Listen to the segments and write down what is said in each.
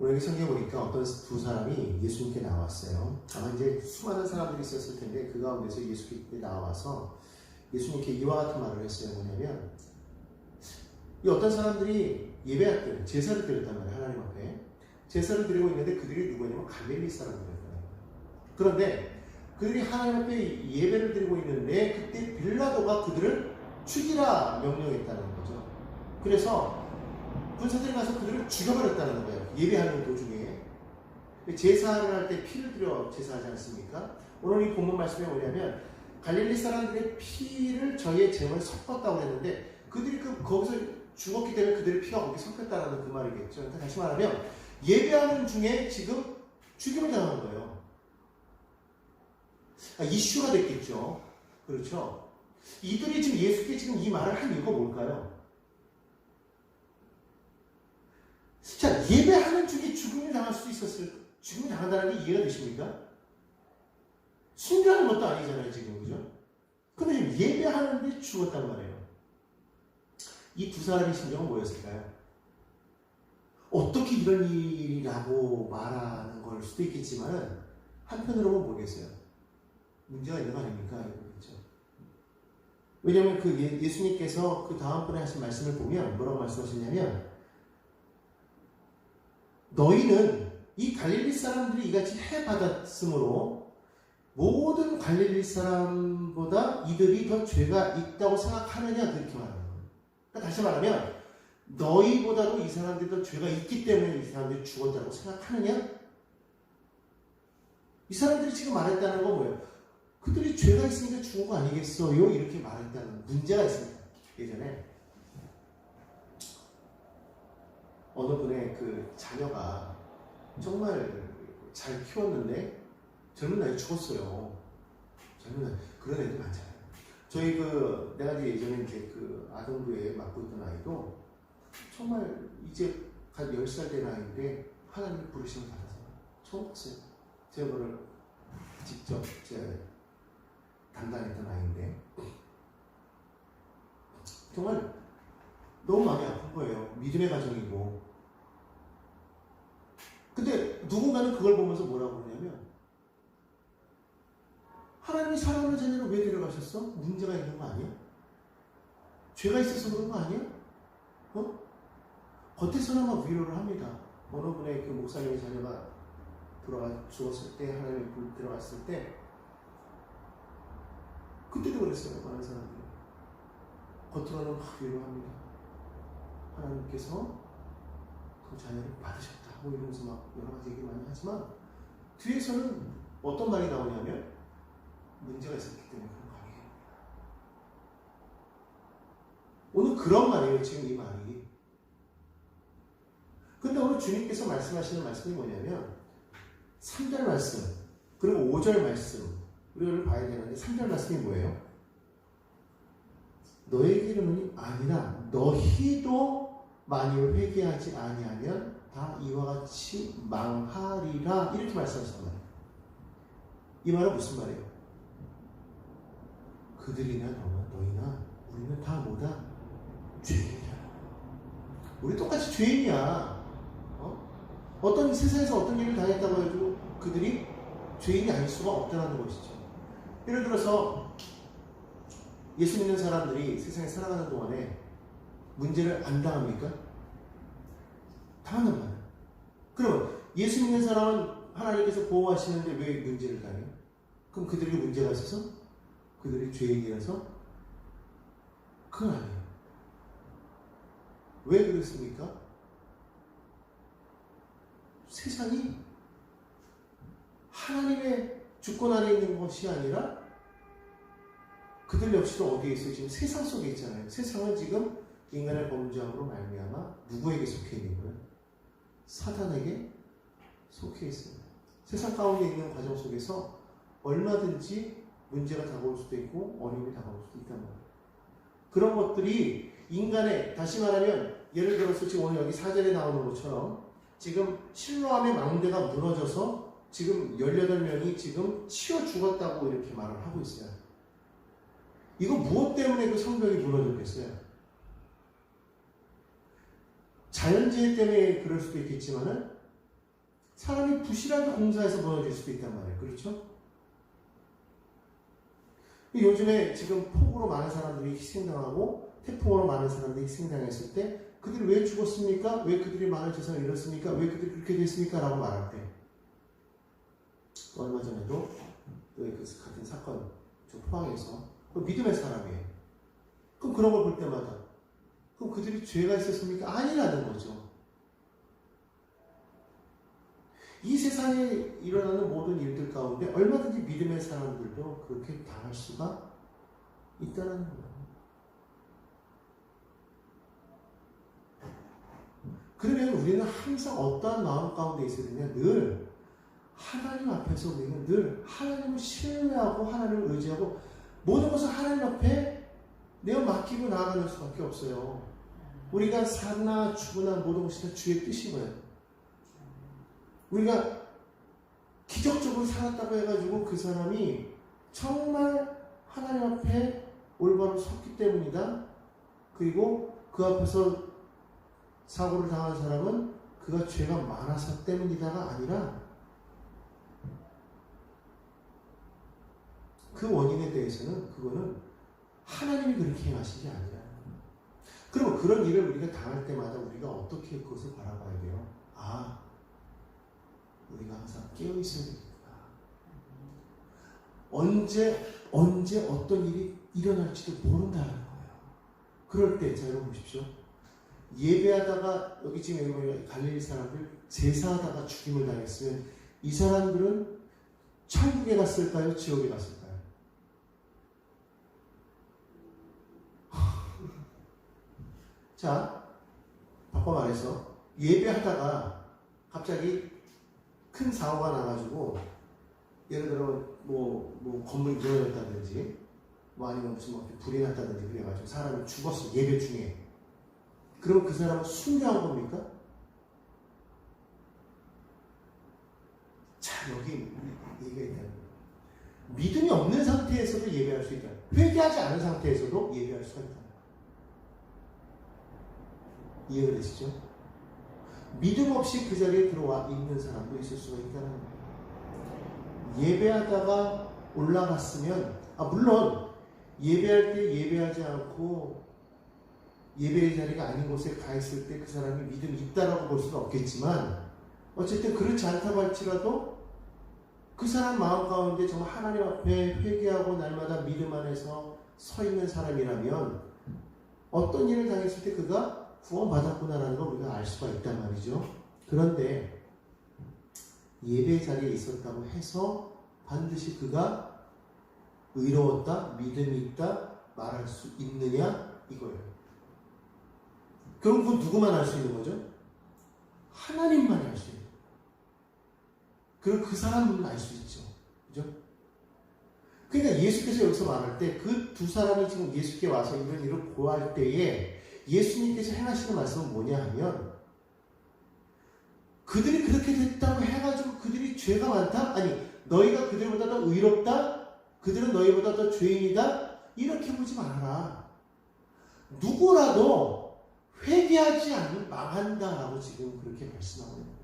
오늘 성경 보니까 어떤 두 사람이 예수님께 나왔어요. 아마 이제 수많은 사람들이 있었을 텐데 그 가운데서 예수님께 나와서 예수님께 이와 같은 말을 했어요. 뭐냐면 이 어떤 사람들이 예배할 때 제사를 드렸단 말이에요. 하나님 앞에 제사를 드리고 있는데 그들이 누구냐면 갈릴리 사람들이었어요. 그런데 그들이 하나님 앞에 예배를 드리고 있는데 그때 빌라도가 그들을 죽이라 명령했다는 거죠. 그래서 군사들이 가서 그들을 죽여버렸다는 거예요. 예배하는 도중에. 제사를 할 때 피를 들여 제사하지 않습니까? 오늘 이 본문 말씀에 뭐냐면 갈릴리 사람들의 피를 저희의 제물 섞었다고 했는데 그들이 그 거기서 죽었기 때문에 그들의 피가 거기 섞였다는 그 말이겠죠. 그러니까 다시 말하면 예배하는 중에 지금 죽임을 당한 거예요. 아, 이슈가 됐겠죠. 그렇죠. 이들이 지금 예수께 지금 이 말을 한 이유가 뭘까요? 자, 예배하는 중에 죽음을 당할 수 있었을, 죽음을 당한다는 게 이해가 되십니까? 순교하는 것도 아니잖아요, 지금, 그죠? 근데 지금 예배하는데 죽었단 말이에요. 이 두 사람의 심정은 뭐였을까요? 어떻게 이런 일이라고 말하는 걸 수도 있겠지만, 한편으로 보면 모르겠어요. 문제가 있는 거 아닙니까? 그렇죠. 왜냐하면 그 예, 예수님께서 그 다음번에 하신 말씀을 보면 뭐라고 말씀하셨냐면, 너희는 이 갈릴리 사람들이 이같이 해 받았으므로 모든 갈릴리 사람보다 이들이 더 죄가 있다고 생각하느냐 그렇게 말하는 거예요. 그러니까 다시 말하면 너희보다도 이 사람들이 더 죄가 있기 때문에 이 사람들이 죽었다고 생각하느냐? 이 사람들이 지금 말했다는 건 뭐예요? 그들이 죄가 있으니까 죽은 거 아니겠어요? 이렇게 말했다는 문제가 있습니다. 예전에 어느 분의 그 자녀가 정말 잘 키웠는데 젊은 나이에 죽었어요. 젊은 나이 그런 애들 많잖아요. 저희 그 내가 예전에 이제 그 아동부에 맡고 있던 아이도 정말 이제 한 10살 된 아이인데 하나님 부르심을 받아서 처음 봤어요. 제가 그걸 직접 제 담당했던 아이인데 정말 너무 마음이 아픈 거예요. 믿음의 가정이고 근데 누군가는 그걸 보면서 뭐라고 그러냐면 하나님이 사랑하는 자녀를 왜 데려가셨어? 문제가 있는 거 아니야? 죄가 있어서 그런 거 아니야? 어? 겉에서나마 위로를 합니다. 어느 분의 그 목사님의 자녀가 돌아가 죽었을 때 하나님이 불 들어갔을 때 그때도 그랬어요. 많은 사람들이 겉으로는 막 위로합니다. 하나님께서 그 자녀를 받으셨다. 뭐 이러면서 막 여러 가지 얘기 많이 하지만 뒤에서는 어떤 말이 나오냐면 문제가 있었기 때문에 그런 거 아니에요. 오늘 그런 말이에요. 지금 이 말이. 근데 오늘 주님께서 말씀하시는 말씀이 뭐냐면 3절 말씀 그리고 5절 말씀 우리를 봐야 되는데 3절 말씀이 뭐예요? 너에게 이르노니 아니라 너희도 만일 회개하지 아니하면 다 이와 같이 망하리라 이렇게 말씀하셨단 말이에요. 이 말은 무슨 말이에요? 그들이나 너나 너희나 우리는 다 뭐다? 죄인이잖아. 우리 똑같이 죄인이야. 어? 어떤 세상에서 어떤 일을 당했다고 해도 그들이 죄인이 아닐 수가 없다는 것이죠. 예를 들어서 예수 믿는 사람들이 세상에 살아가는 동안에 문제를 안 당합니까? 당한단 말이에요. 그럼 예수 믿는 사람은 하나님께서 보호하시는데 왜 문제를 당해요? 그럼 그들에게 문제가 있어서? 그들이 죄인이라서? 그건 아니에요. 왜 그렇습니까? 세상이 하나님의 주권 아래 있는 것이 아니라 그들 역시도 어디에 있어요? 지금 세상 속에 있잖아요. 세상은 지금 인간의 범죄함으로 말미암아 누구에게 속해 있는 거예요? 사단에게 속해 있습니다. 세상 가운데 있는 과정 속에서 얼마든지 문제가 다가올 수도 있고 어려움이 다가올 수도 있단 말이에요. 그런 것들이 인간의 다시 말하면 예를 들어서 지금 오늘 여기 사절에 나오는 것처럼 지금 실로암의 망대가 무너져서 지금 18명이 지금 치워 죽었다고 이렇게 말을 하고 있어요. 이거 무엇 때문에 그 성벽이 무너졌겠어요? 자연재해 때문에 그럴 수도 있겠지만은 사람이 부실하게 공사해서 무너질 수도 있단 말이에요. 그렇죠? 요즘에 지금 폭우로 많은 사람들이 희생당하고 태풍으로 많은 사람들이 희생당했을 때 그들이 왜 죽었습니까? 왜 그들이 많은 재산을 잃었습니까? 왜 그들이 그렇게 됐습니까? 라고 말할 때 얼마 전에도 그 같은 사건 저 포항에서 그 믿음의 사람이에요. 그럼 그런 걸 볼 때마다 그럼 그들이 죄가 있었습니까? 아니라는 거죠. 이 세상에 일어나는 모든 일들 가운데 얼마든지 믿음의 사람들도 그렇게 당할 수가 있다는 거예요. 그러면 우리는 항상 어떠한 마음 가운데 있어야 되냐? 늘 하나님 앞에서 우리는 늘 하나님을 신뢰하고 하나님을 의지하고 모든 것을 하나님 앞에 내어 맡기고 나아가는 수밖에 없어요. 우리가 사나 죽으나 모든 것이 다 주의 뜻인 거예요. 우리가 기적적으로 살았다고 해가지고 그 사람이 정말 하나님 앞에 올바로 섰기 때문이다. 그리고 그 앞에서 사고를 당한 사람은 그가 죄가 많아서 때문이다가 아니라 그 원인에 대해서는 그거는 하나님이 그렇게 게 아니 그런 일을 우리가 당할 때마다 우리가 어떻게 그것을 바라봐야 돼요? 아, 우리가 항상 깨어 있어야 되겠구나. 언제 언제 어떤 일이 일어날지도 모른다는 거예요. 그럴 때, 자 여러분 보십시오. 예배하다가 여기 지금 여기 갈릴리 사람들 제사하다가 죽임을 당했으면 이 사람들은 천국에 갔을까요? 지옥에 갔을까요? 자, 바꿔 말해서. 예배하다가 갑자기 큰 사고가 나가지고 예를 들어 뭐, 뭐 건물이 무너졌다든지 뭐 아니면 무슨 뭐 불이 났다든지 그래가지고 사람이 죽었어 예배 중에. 그럼 그 사람은 순교한 겁니까? 자 여기 얘기가 있다는 거예요 믿음이 없는 상태에서도 예배할 수 있다. 회개하지 않은 상태에서도 예배할 수가 있다 이해가 되시죠? 믿음 없이 그 자리에 들어와 있는 사람도 있을 수가 있다는 거예요. 예배하다가 올라갔으면, 아, 물론, 예배할 때 예배하지 않고 예배의 자리가 아닌 곳에 가 있을 때 그 사람이 믿음이 있다라고 볼 수는 없겠지만, 어쨌든 그렇지 않다고 할지라도 그 사람 마음 가운데 정말 하나님 앞에 회개하고 날마다 믿음 안에서 서 있는 사람이라면 어떤 일을 당했을 때 그가 구원받았구나라는 걸 우리가 알 수가 있단 말이죠. 그런데 예배 자리에 있었다고 해서 반드시 그가 의로웠다, 믿음이 있다 말할 수 있느냐 이거예요. 그럼 그건 누구만 알수 있는 거죠? 하나님만 알수 있는 거예요. 그럼 그 사람은 알 수 있죠. 그죠? 그러니까 예수께서 여기서 말할 때 그 두 사람이 지금 예수께 와서 이런 일을 고할 때에 예수님께서 행하시는 말씀은 뭐냐 하면 그들이 그렇게 됐다고 해가지고 그들이 죄가 많다? 아니 너희가 그들보다 더 의롭다? 그들은 너희보다 더 죄인이다? 이렇게 보지 말아라. 누구라도 회개하지 않으면 망한다라고 지금 그렇게 말씀하고 있는 거예요.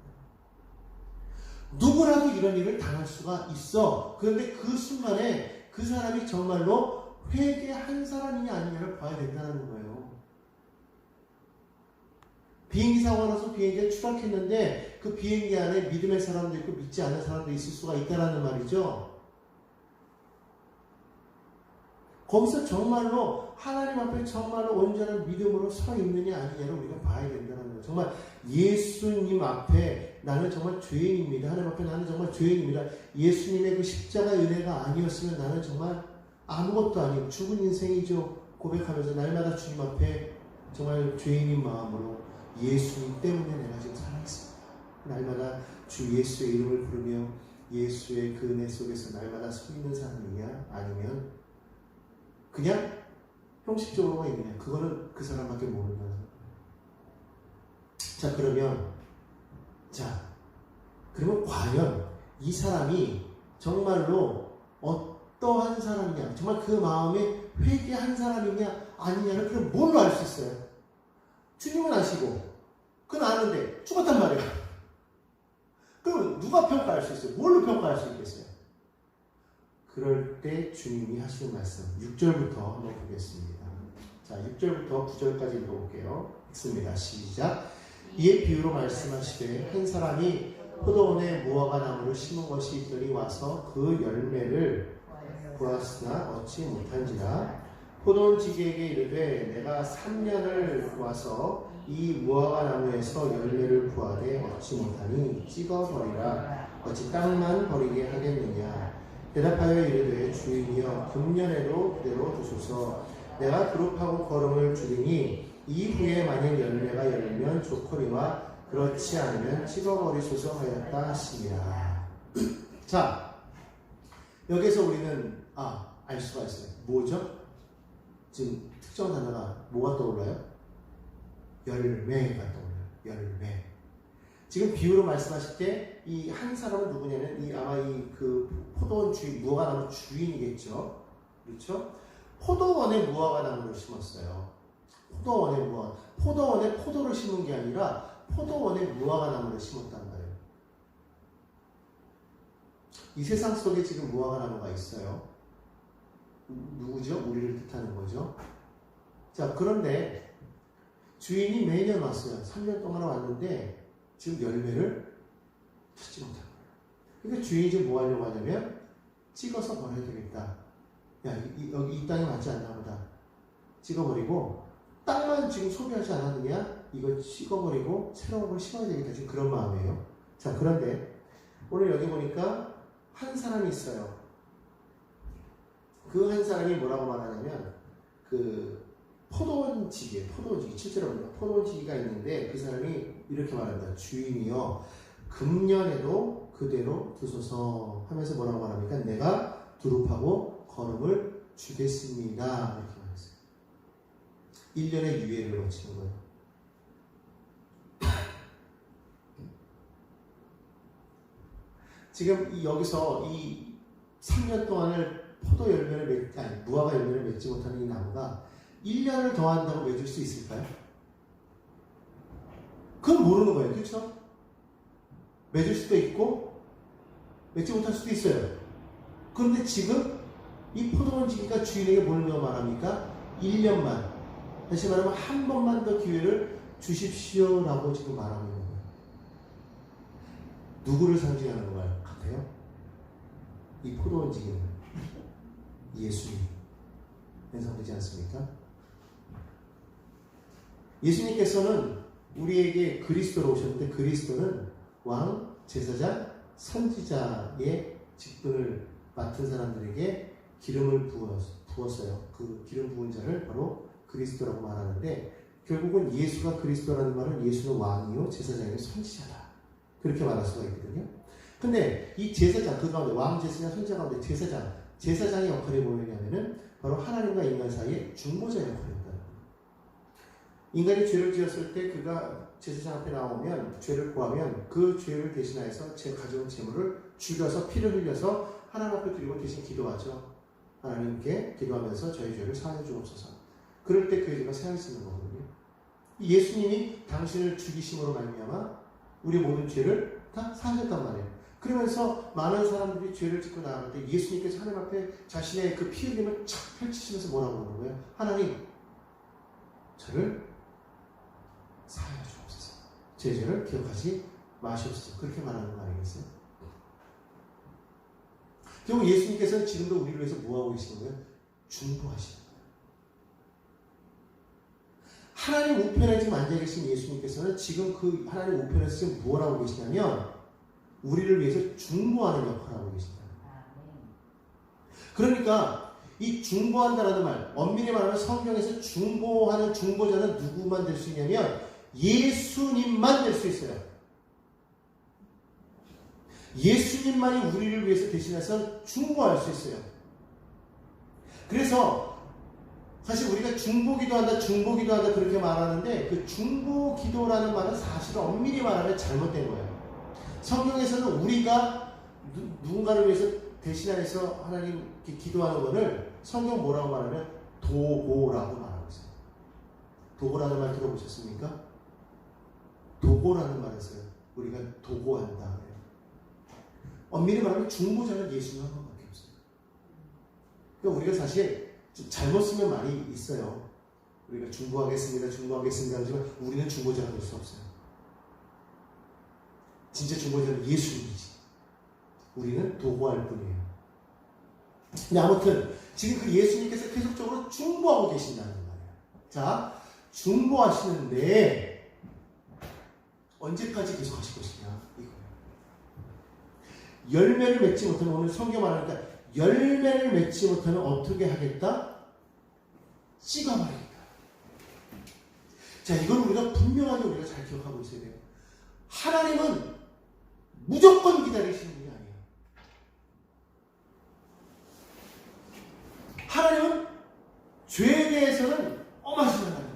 누구라도 이런 일을 당할 수가 있어. 그런데 그 순간에 그 사람이 정말로 회개한 사람이냐 아니냐를 봐야 된다는 거예요. 비행기 사고가 나서 비행기에 추락했는데 그 비행기 안에 믿음의 사람도 있고 믿지 않는 사람도 있을 수가 있다라는 말이죠. 거기서 정말로 하나님 앞에 정말로 온전한 믿음으로 서 있느냐 아니냐를 우리가 봐야 된다는 거예요. 정말 예수님 앞에 나는 정말 죄인입니다. 하나님 앞에 나는 정말 죄인입니다. 예수님의 그 십자가 은혜가 아니었으면 나는 정말 아무것도 아닌 죽은 인생이죠. 고백하면서 날마다 주님 앞에 정말 죄인인 마음으로 예수님 때문에 내가 지금 살아있습니다. 날마다 주 예수의 이름을 부르며 예수의 그 은혜 속에서 날마다 서 있는 사람이냐 아니면 그냥 형식적으로만 있느냐 그거는 그 사람밖에 거예요. 자 그러면 자 그러면 과연 이 사람이 정말로 어떠한 사람이냐 정말 그 마음에 회개한 사람이냐 아니냐를 그럼 뭘로 알 수 있어요? 주님은 아시고 그건 아는데 죽었단 말이에요. 그럼 누가 평가할 수 있어요? 뭘로 평가할 수 있겠어요? 그럴 때 주님이 하시는 말씀 6절부터 한번 보겠습니다. 자, 6절부터 9절까지 읽어볼게요. 읽습니다. 시작. 이에 비유로 말씀하시되 한 사람이 포도원에 무화과 나무를 심은 것이 있더니 와서 그 열매를 보았으나 얻지 못한지라 포도원 지기에게 이르되 내가 3년을 와서 이 무화과 나무에서 열매를 구하되 얻지 못하니 찍어버리라. 어찌 땅만 버리게 하겠느냐? 대답하여 이르되 주인이여 금년에도 그대로 두소서. 내가 두릅하고 거름을 줄이니 이후에 만일 열매가 열면 좋거니와 그렇지 않으면 찍어버리소서 하였다 하시니라. 자 여기서 우리는 아 알 수가 있어요. 뭐죠? 지금 특정 단어가 뭐가 떠올라요? 열매가 떠올라요. 열매. 지금 비유로 말씀하실 때 이 한 사람은 누구냐면 이 아마 이 그 포도원 주인 무화과 나무 주인이겠죠. 그렇죠? 포도원에 무화과 나무를 심었어요. 포도원에 무화 포도원에 포도를 심은 게 아니라 포도원에 무화과 나무를 심었단 말이에요. 이 세상 속에 지금 무화과 나무가 있어요. 누구죠? 우리를 뜻하는 거죠. 자, 그런데 주인이 매년 왔어요. 3년 동안 왔는데 지금 열매를 찾지 못한 거예요. 그러니까 주인이 지금 뭐 하려고 하냐면 찍어서 버려야 되겠다. 야, 이, 여기 이 땅이 맞지 않나 보다. 찍어버리고 땅만 지금 소비하지 않았느냐? 이거 찍어버리고 새로운 걸 심어야 되겠다. 지금 그런 마음이에요. 자, 그런데 오늘 여기 보니까 한 사람이 있어요. 그 한 사람이 뭐라고 말하냐면 그 포도원지기, 포도원지기, 실제로 포도원지기가 있는데 그 사람이 이렇게 말합니다. 주인이여 금년에도 그대로 두소서 하면서 뭐라고 말합니까? 내가 두릅하고 거름을 주겠습니다. 이렇게 말했어요. 1년의 유예를 거치는 거예요. 지금 이- 여기서 이 3년 동안을 포도 열매를 맺, 아니, 무화과 열매를 맺지 못하는 이 나무가 1년을 더한다고 맺을 수 있을까요? 그건 모르는 거예요. 그렇죠? 맺을 수도 있고 맺지 못할 수도 있어요. 그런데 지금 이 포도원 지기가 주인에게 뭐라고 말합니까? 1년만 다시 말하면 한 번만 더 기회를 주십시오 라고 지금 말하고 있는 거예요. 누구를 상징하는 것 같아요? 이 포도원 지기는 예수님 연상되지 않습니까? 예수님께서는 우리에게 그리스도로 오셨는데 그리스도는 왕, 제사장, 선지자의 직분을 맡은 사람들에게 기름을 부었어요. 그 기름 부은 자를 바로 그리스도라고 말하는데 결국은 예수가 그리스도라는 말은 예수는 왕이요 제사장이요 선지자다. 그렇게 말할 수가 있거든요. 근데 이 제사장 그 가운데 왕 제사장 선지자 가운데 제사장 제사장의 역할이 뭐냐면은 바로 하나님과 인간 사이의 중보자 역할입니다. 인간이 죄를 지었을 때 그가 제사장 앞에 나오면 죄를 구하면 그 죄를 대신하여서 제 가져온 재물을 죽여서 피를 흘려서 하나님 앞에 드리고 대신 기도하죠. 하나님께 기도하면서 저희 죄를 사하여 주옵소서. 그럴 때 그 죄가 사해지는 거거든요. 예수님이 당신을 죽이심으로 말미암아 우리 모든 죄를 다 사하셨단 말이에요. 그러면서 많은 사람들이 죄를 짓고 때 예수님께서 하나님 앞에 자신의 그 피 흘림을 착 펼치시면서 뭐라고 그러는 거예요? 하나님, 저를 사하여 주옵소서. 제 죄를 기억하지 마시옵소서. 그렇게 말하는 거 아니겠어요? 결국 예수님께서는 지금도 우리를 위해서 뭐하고 계시는 거예요? 중보하시는 거예요. 하나님 우편에 지금 앉아 계신 예수님께서는 지금 그 하나님 우편에서 지금 뭘 하고 계시냐면 우리를 위해서 중보하는 역할을 하고 계신다. 그러니까 이 중보한다라는 말, 엄밀히 말하면 성경에서 중보하는 중보자는 누구만 될 수 있냐면 예수님만 될 수 있어요. 예수님만이 우리를 위해서 대신해서 중보할 수 있어요. 그래서 사실 우리가 중보기도 한다, 중보기도 한다 그렇게 말하는데 그 중보기도라는 말은 사실 엄밀히 말하면 잘못된 거예요. 성경에서는 우리가 누, 누군가를 위해서 대신하여서 하나님께 기도하는 것을 성경 뭐라고 말하면 도고라고 말하고 있어요. 도고라는 말 들어보셨습니까? 도고라는 말에서 우리가 도고한다. 엄밀히 말하면 중보자는 예수님 한 번밖에 없어요. 그러니까 우리가 사실 좀 잘못 쓰면 말이 있어요. 우리가 중보하겠습니다, 중보하겠습니다 하지만 우리는 중보자가 될 수 없어요. 진짜 중보자는 예수님이지. 우리는 도구할 뿐이에요. 근데 아무튼 지금 그 예수님께서 계속적으로 중보하고 계신다는 말이에요. 자, 중보하시는데 언제까지 계속 하실 것이냐 이거예요. 열매를 맺지 못하면 오늘 성경 말하니까 열매를 맺지 못하면 어떻게 하겠다? 찍어버리겠다. 자, 이걸 우리가 분명하게 우리가 잘 기억하고 있어야 돼요. 하나님은 무조건 기다리시는 분이 아니에요. 하나님은 죄에 대해서는 엄하신 하나님.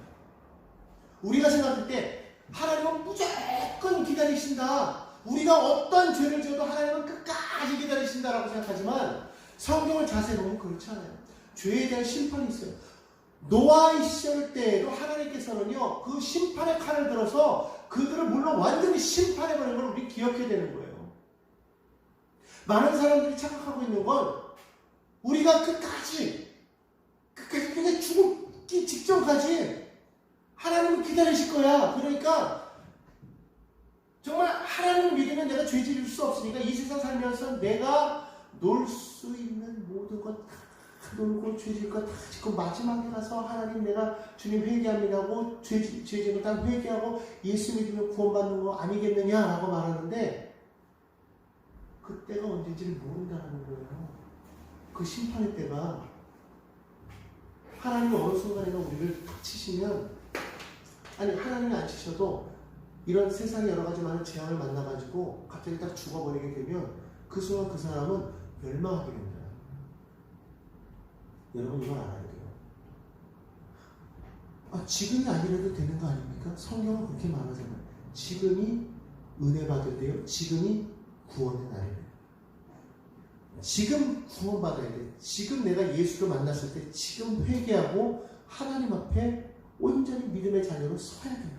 우리가 생각할 때 하나님은 무조건 기다리신다. 우리가 어떤 죄를 지어도 하나님은 끝까지 기다리신다라고 생각하지만 성경을 자세히 보면 그렇지 않아요. 죄에 대한 심판이 있어요. 노아의 시절 때에도 하나님께서는요, 그 심판의 칼을 들어서 그들을 물론 완전히 심판해버리는 걸 우리 기억해야 되는 거예요. 많은 사람들이 착각하고 있는 건 우리가 끝까지, 끝까지, 그러니까 죽기 직전까지 하나님은 기다리실 거야. 그러니까 정말 하나님을 믿으면 내가 죄 지을 수 없으니까 이 세상 살면서 내가 놀 수 있는 모든 것 다 놀고 죄 지을 것다 짓고 마지막에 가서 하나님 내가 주님 회개합니다 하고 죄, 지- 죄 지은 거다 회개하고 예수 믿으면 구원받는 거 아니겠느냐라고 말하는데 그때가 언제인지를 모른다는 거예요. 그 심판의 때가 하나님이 어느 순간에나 우리를 탁 치시면 아니 하나님이 안 치셔도 이런 세상에 여러 가지 많은 재앙을 만나가지고 갑자기 딱 죽어버리게 되면 그 순간 그 사람은 멸망하게 됩니다. 여러분 이걸 알아야 돼요. 아, 지금이 아니라도 되는 거 아닙니까? 성경은 그렇게 말하잖아요. 지금이 은혜 받을 때요. 지금이 구원의 날이에요. 지금 구원받아야 돼. 지금 내가 예수를 만났을 때 지금 회개하고 하나님 앞에 온전히 믿음의 자녀로 서야 되는 거예요.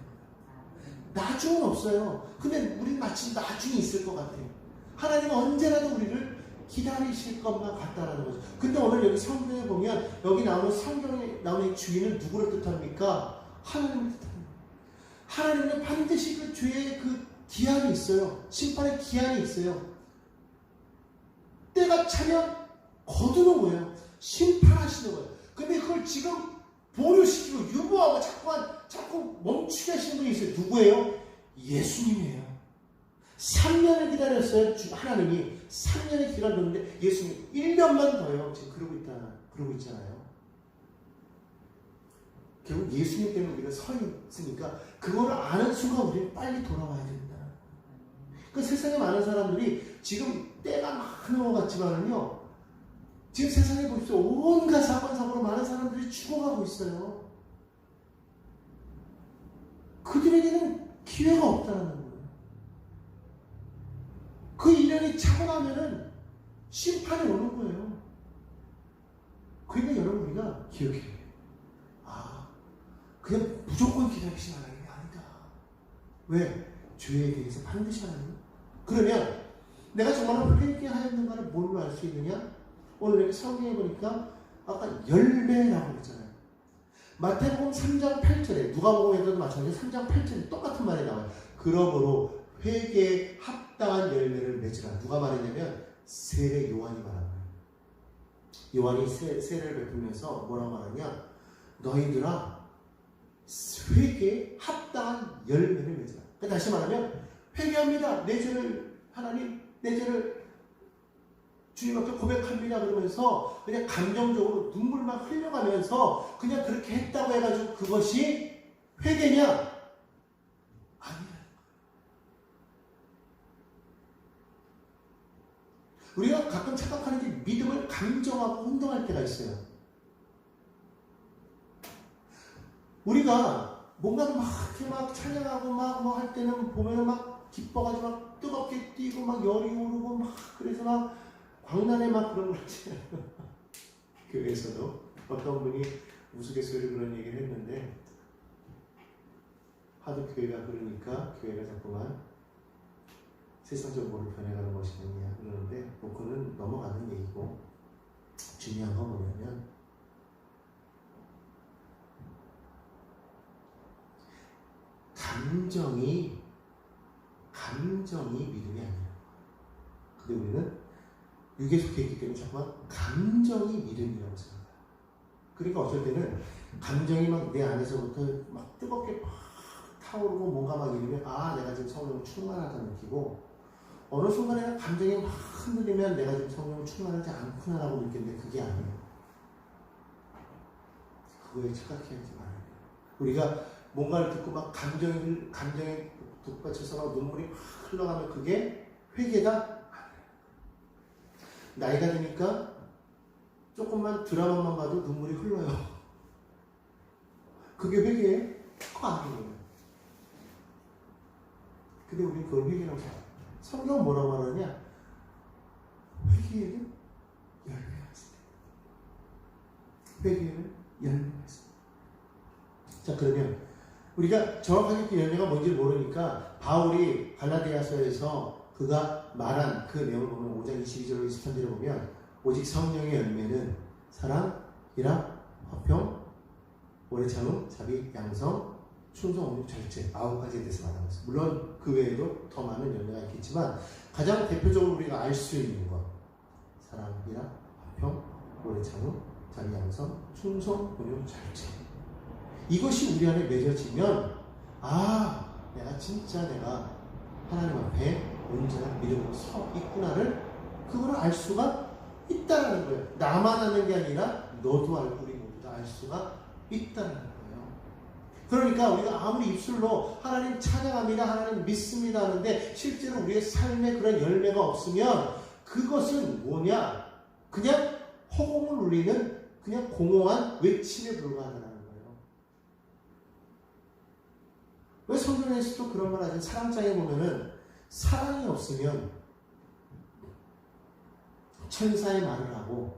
나중은 없어요. 근데 우리는 마치 나중이 있을 것 같아요. 하나님은 언제라도 우리를 기다리실 것만 같다라는 거죠. 근데 오늘 여기 성경에 보면 여기 나오는 성경에 나오는 이 주인은 누구를 뜻합니까? 하나님을 뜻합니다. 하나님은 반드시 그 죄의 그 기한이 있어요. 심판의 기한이 있어요. 때가 차면 거두는 거예요. 심판하시는 거예요. 근데 그걸 지금 보류시키고 유보하고 자꾸 자꾸 멈추게 하시는 분이 있어요. 누구예요? 예수님이에요. 3년을 기다렸어요. 주- 하나님이 3년의 기간을 뒀는데 예수님 1년만 더요. 지금 그러고 있다. 그러고 있잖아요. 결국 예수님 때문에 우리가 서 있으니까 그거를 아는 순간 우리는 빨리 돌아와야 된다. 그 세상에 많은 사람들이 지금 때가 많은 것 같지만은요. 지금 세상에 보십시오. 온갖 사건 사고로 많은 사람들이 죽어가고 있어요. 그들에게는 기회가 없다는. 그 일련이 차고 나면은 심판이 오는 거예요. 그러니까 여러분 우리가 기억해야 돼요. 아, 그냥 무조건 기다리신 하나님이 아니다. 왜? 죄에 대해서 반드시 하나님. 그러면 내가 정말로 회개하였는가를 뭘로 알 수 있느냐? 오늘 여기 성경에 보니까 아까 열매라고 그랬잖아요. 마태복음 3장 8절에 누가복음에서도 마찬가지로 3장 8절에 똑같은 말이 나와요. 그러므로 회개에 합당한 열매를 맺으라. 누가 말했냐면 세례 요한이 말한 거예요. 요한이 세, 세례를 베풀면서 뭐라고 말하냐? 너희들아 회개에 합당한 열매를 맺으라. 그러니까 다시 말하면 회개합니다. 내 죄를 하나님 내 죄를 주님 앞에 고백합니다 그러면서 그냥 감정적으로 눈물만 흘려가면서 그냥 그렇게 했다고 해가지고 그것이 회개냐? 아니야. 우리가 가끔 착각하는 게 믿음을 감정하고 운동할 때가 있어요. 우리가 뭔가 막 이렇게 막 찬양하고 막 뭐 할 때는 보면 막 기뻐가지고 막 뜨겁게 뛰고 막 열이 오르고 막 그래서 막 광란에 막 그런 거 있잖아요. 교회에서도 어떤 분이 우스갯소리로 그런 얘기를 했는데 하도 교회가 그러니까 교회가 자꾸만 세상적으로 변해가는 것이느냐 그러는데 뭐 그거는 넘어가는 얘기고 중요한 건 뭐냐면 감정이 감정이 믿음이 아니야. 근데 우리는 육에 속해 있기 때문에 정말 감정이 믿음이라고 생각해요. 그러니까 어쩔 때는 감정이 막 내 안에서부터 막 뜨겁게 막 타오르고 뭔가 막 이러면 아 내가 지금 성령 충만하다 느끼고 어느 순간에는 감정이 막 흔들리면 내가 지금 성령 충만하지 않구나라고 느끼는데 그게 아니에요. 그거에 착각해야지 말아야 돼요. 우리가 뭔가를 듣고 막 감정을 감정에 돋받쳐서 막 눈물이 막 흘러가면 그게 회개다. 나이가 드니까 조금만 드라마만 봐도 눈물이 흘러요. 그게 회개예요? 그거 아니에요. 근데 우리 그걸 회개라고 생각해요. 성경은 뭐라고 말하냐? 회개에는 열매가 있습니다. 회개에는 열매가 있습니다. 자, 그러면 우리가 정확하게 그 열매가 뭔지 모르니까 바울이 갈라디아서에서 그가 말한 그 내용을 보면 5장 22절 23절을 보면 오직 성령의 열매는 사랑, 희락, 화평, 오래 참음, 자비, 양성, 온유, 절제 아홉 가지에 대해서 말하고 있어요. 물론 그 외에도 더 많은 열매가 있겠지만 가장 대표적으로 우리가 알 수 있는 것 사랑, 희락, 화평, 오래 참음, 자비, 양성, 충성, 온유, 절제 이것이 우리 안에 맺어지면 아 내가 진짜 내가 하나님 앞에 온전한 믿음으로 서 있구나를 그걸 알 수가 있다는 거예요. 나만 아는 게 아니라 너도 알고 우리 모두 다 알 수가 있다는 거예요. 그러니까 우리가 아무리 입술로 하나님 찬양합니다, 하나님 믿습니다 하는데 실제로 우리의 삶에 그런 열매가 없으면 그것은 뭐냐? 그냥 허공을 울리는 그냥 공허한 외침에 불과하다는 거예요. 왜 성경에서도 그런 말 하죠? 사랑장에 보면은 사랑이 없으면 천사의 말을 하고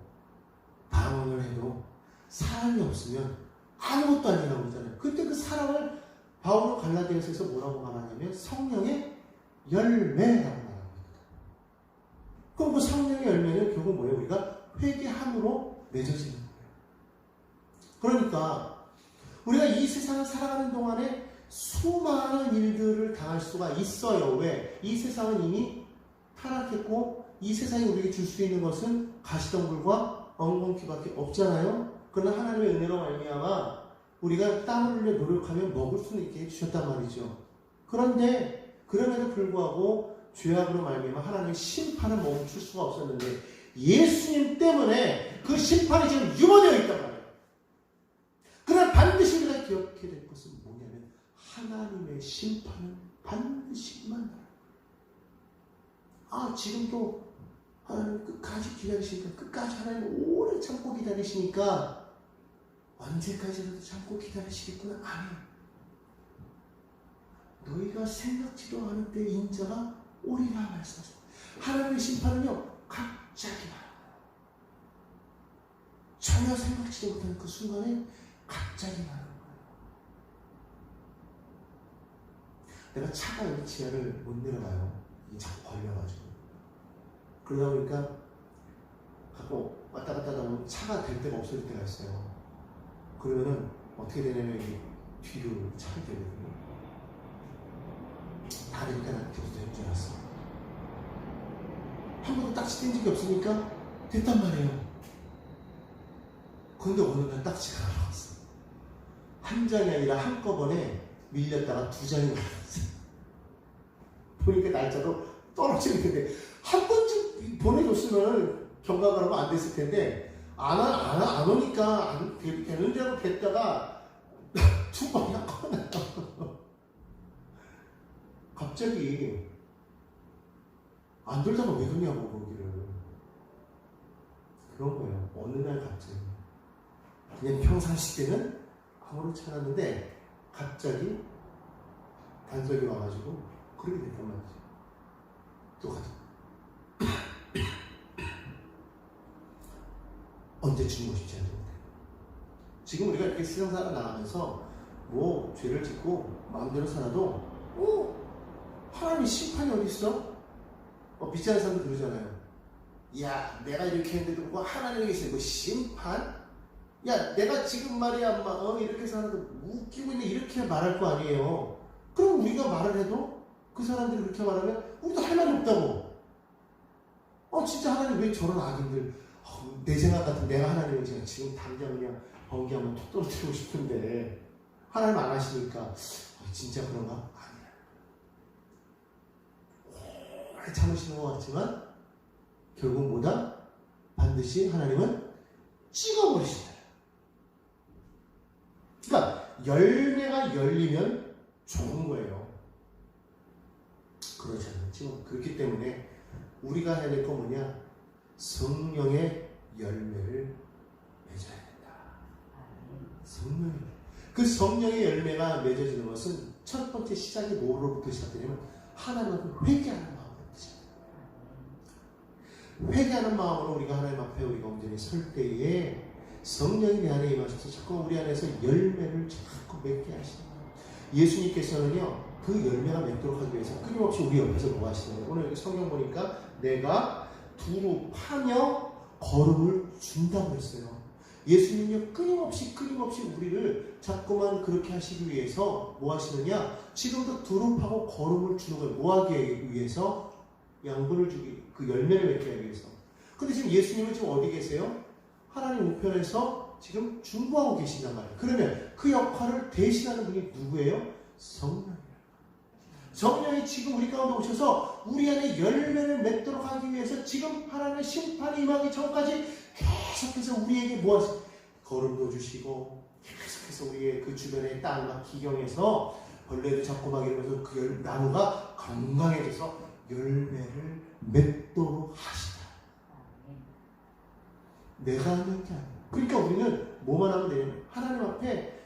방언을 해도 사랑이 없으면 아무것도 아니라고 그러잖아요. 그때 그 사랑을 바울은 갈라디아서에서 뭐라고 말하냐면 성령의 열매라고 말합니다. 그럼 그 성령의 열매는 결국 뭐예요? 우리가 회개함으로 맺어지는 거예요. 그러니까 우리가 이 세상을 살아가는 동안에 수많은 일들을 당할 수가 있어요. 왜? 이 세상은 이미 타락했고 이 세상이 우리에게 줄 수 있는 것은 가시덤불과 엉겅퀴밖에 없잖아요. 그러나 하나님의 은혜로 말미암아 우리가 땀을 흘려 노력하면 먹을 수는 있게 해주셨단 말이죠. 그런데 그럼에도 불구하고 죄악으로 말미암아 하나님의 심판을 멈출 수가 없었는데 예수님 때문에 그 심판이 지금 유보되어 있단 말이에요. 그러나 반드시 우리가 기억해야 될 것은 뭐냐면 하나님의 심판은 반드시 임한다. 아 지금도 하나님 끝까지 기다리시니까 끝까지 하나님 오래 참고 기다리시니까 언제까지라도 참고 기다리시겠구나? 아니요. 너희가 생각지도 않은 때 인자가 오리라 말씀하셨다. 하나님의 심판은요 갑자기 와요 전혀 생각지도 못하는 그 순간에 갑자기 와요 내가 차가 여기 지하를 못 내려가요. 이 자꾸 걸려가지고. 그러다 보니까 가끔 왔다 갔다 하다 보면 차가 될 때가 없을 때가 있어요. 그러면은 어떻게 되냐면 이 뒤로 차게 되거든요. 다르니까 난 계속 되는 줄 알았어. 한 번도 딱지 뗀 적이 없으니까 됐단 말이에요. 근데 어느 날 딱지가 나왔어. 한 장이 아니라 한꺼번에 밀렸다가 두 장이 나왔어. 보니까 날짜도 떨어지는 텐데 한 번쯤 보내줬으면 경각을 하면 안 됐을 텐데 안, 와- 안, 와- 안 오니까 안 되- 되는 줄 알고 됐다가 두 번이 한꺼번에 갑자기 안 돌다가 왜 그러냐고 거기를. 그런 거예요. 어느 날 갑자기. 그냥 평상시 때는 아무렇지 않았는데 갑자기 단속이 와가지고 그렇게 됐단 말이지 또 가자 언제 죽고 싶지 않은데 지금 우리가 이렇게 세상 살아나가면서 뭐 죄를 짓고 마음대로 살아도 어 하나님의 심판이 어디 있어? 믿지 않는 사람들 그러잖아요. 야, 내가 이렇게 했는데도 뭐 하나님이 계시네. 뭐 심판? 야, 내가 지금 말이야, 막, 어, 이렇게 사는데 웃기고 있네. 이렇게 말할 거 아니에요. 그럼 우리가 말을 해도 그 사람들이 그렇게 말하면 우리도 할 말이 없다고. 어, 진짜 하나님 왜 저런 악인들, 어, 내 생각 같은 내가 하나님을 제가 지금 당장 그냥 번개 한번 톡 떨어뜨리고 싶은데 하나님 안 하시니까 어, 진짜 그런가? 아니야. 오래 참으시는 것 같지만 결국 뭐다? 반드시 하나님은 찍어버리신다. 그러니까 열매가 열리면 좋은 거예요. 그렇지 않죠. 그렇기 때문에 우리가 해야 될 건 뭐냐? 성령의 열매를 맺어야 된다. 성령의 그 성령의 열매가 맺어지는 것은 첫 번째 시작이 뭐로부터 시작되냐면 하나님을 회개하는 마음으로부터 시작돼요. 회개하는 마음으로 우리가 하나님 앞에 우리가 온전히 설 때에 성령이 내 안에 임하셔서 자꾸 우리 안에서 열매를 자꾸 맺게 하시는 거예요. 예수님께서는요 그 열매가 맺도록 하기 위해서 끊임없이 우리 옆에서 뭐 하시냐면 오늘 여기 성경 보니까 내가 두루 파며 걸음을 준다고 했어요. 예수님요 끊임없이 끊임없이 우리를 자꾸만 그렇게 하시기 위해서 뭐 하시느냐? 지금도 두루 파고 걸음을 주는 걸 뭐 하기 위해서? 양분을 주기 그 열매를 맺기 위해서. 근데 지금 예수님은 지금 어디 계세요? 하나님 우편에서 지금 중보하고 계신단 말이에요. 그러면 그 역할을 대신하는 분이 누구예요? 성령이에요. 성령이 지금 우리 가운데 오셔서 우리 안에 열매를 맺도록 하기 위해서 지금 하나님의 심판이 임하기 전까지 계속해서 우리에게 무엇을 걸음도 주시고 계속해서 우리의 그 주변의 땅과 기경에서 벌레도 잡고 막 이러면서 그 열, 나무가 건강해져서 열매를 맺도록 하시다. 내가 하는 게 아니야. 그러니까 우리는 뭐만 하면 되냐면 하나님 앞에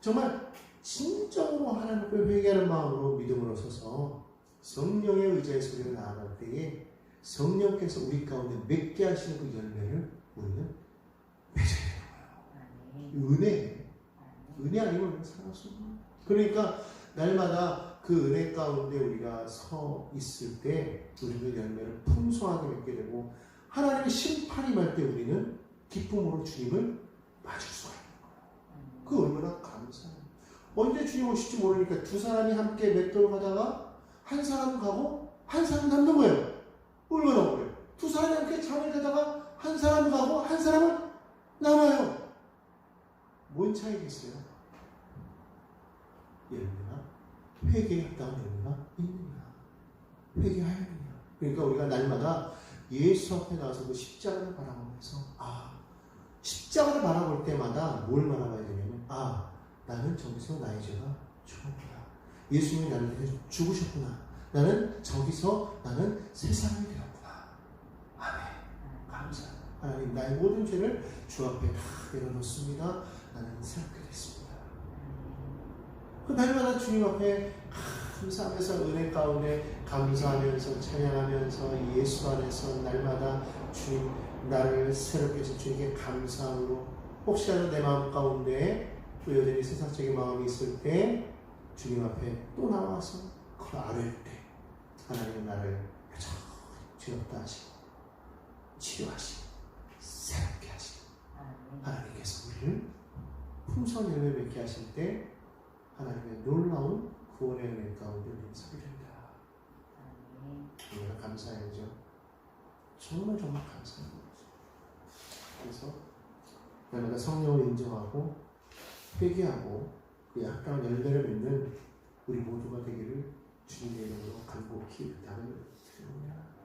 정말 진정으로 하나님 앞에 회개하는 마음으로 믿음으로 서서 성령의 의자의 소리를 나아갈 때에 성령께서 우리 가운데 맺게 하시는 그 열매를 우리는 맺어야 되는 거예요. 은혜. 은혜 아니면 없는 거예요. 그러니까 날마다 그 은혜 가운데 우리가 서 있을 때 우리도 열매를 풍성하게 맺게 되고 하나님의 심판이 임할 때 우리는 기쁨으로 주님을 맞을 수가 있는 거예요. 그 얼마나 감사해요. 언제 주님 오실지 모르니까 두 사람이 함께 맷돌 가다가 한 사람 가고 한 사람 남는 거예요. 얼마나 오래? 두 사람이 함께 잠을 자다가 한 사람 가고 한 사람은 남아요. 뭔 차이겠어요? 열매가 회개했다는 열매가 있느냐? 회개하였느냐? 그러니까 우리가 날마다 예수 앞에 나와서 그 십자가를 바라보면서 아 십자가를 바라볼 때마다 뭘 바라봐야 되냐면 아 나는 저기서 나의 죄가 죽었구나. 예수님이 나를 위해 죽으셨구나. 나는 저기서 나는 새 사람이 되었구나. 아멘. 감사합니다. 하나님 나의 모든 죄를 주 앞에 다 내려놓습니다. 나는 새롭게 됐습니다. 그 날마다 주님 앞에 감사하면서 은혜 가운데 감사하면서 찬양하면서 예수 안에서 날마다 주님 나를 새롭게 해서 주님께 감사함으로 혹시라도 내 마음 가운데 또 여전히 세상적인 마음이 있을 때 주님 앞에 또 나와서 그걸 아뢰 때 하나님은 나를 죄없다 하시고 치료하시고 새롭게 하시고 하나님께서 우리를 풍성한 열매 맺게 하실 때 하나님의 놀라운 구원의 은혜 가운데 우리는 서게 됩니다. 얼마나 감사해죠. 정말 정말 거죠. 그래서 날마다 성령을 인정하고 회개하고 그 아까운 열매를 맺는 우리 모두가 되기를 주님의 이름으로 간곡히 부탁을 드립니다.